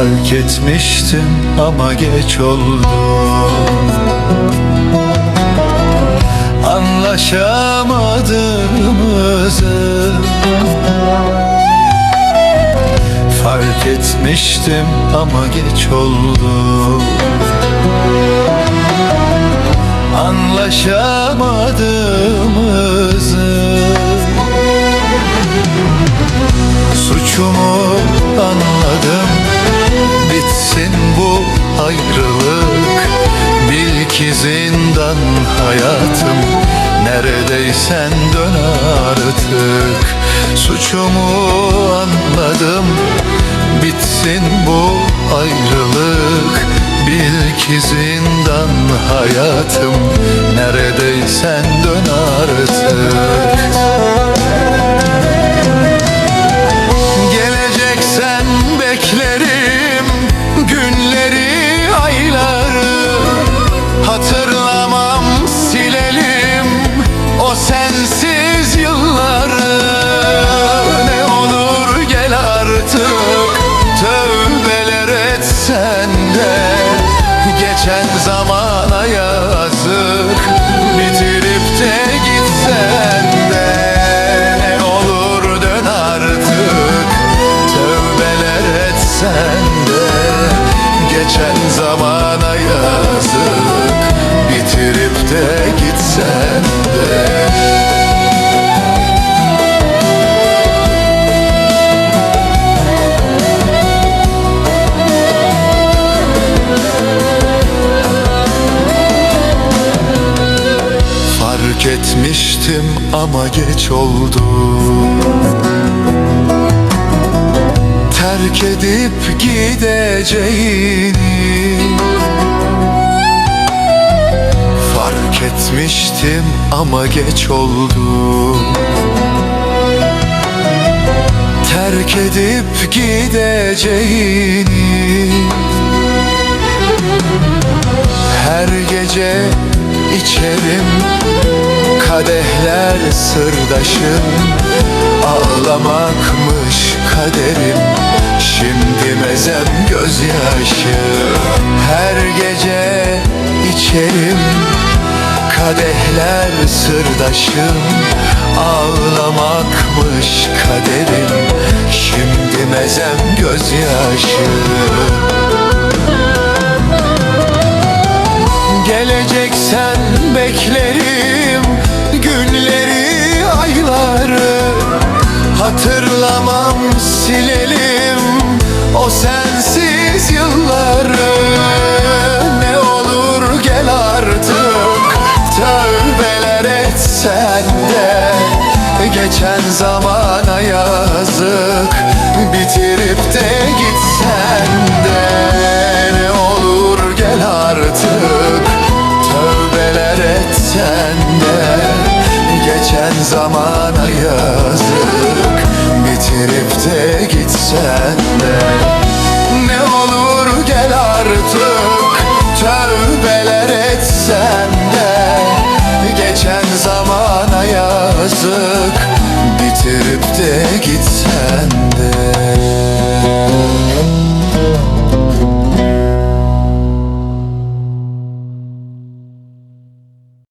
Fark etmiştim ama geç oldu Anlaşamadığımızı Fark etmiştim ama geç oldu Anlaşamadığımızı Suçumu ki zindan hayatım. Neredeysen dön artık. Suçumu anladım. Bitsin bu ayrılık. Bil ki zindan hayatım. Neredeysen dön artık sensiz yılları Ne olur gel artık. Tövbeler etsen de Geçen Fark etmiştim ama geç oldu. Terk edip gideceğini Fark etmiştim ama geç oldu. Terk edip gideceğini her gece içerim Kadehler sırdaşım. Ağlamakmış kaderim. Şimdi mezem gözyaşı. Her gece içerim. Kadehler sırdaşım. Ağlamakmış kaderim. Şimdi mezem gözyaşı. Geleceksen beklerim zamana yazık. Bitirip de gitsen de Ne olur gel artık. Tövbeler etsen de Geçen zamana yazık Öpüp de gitsen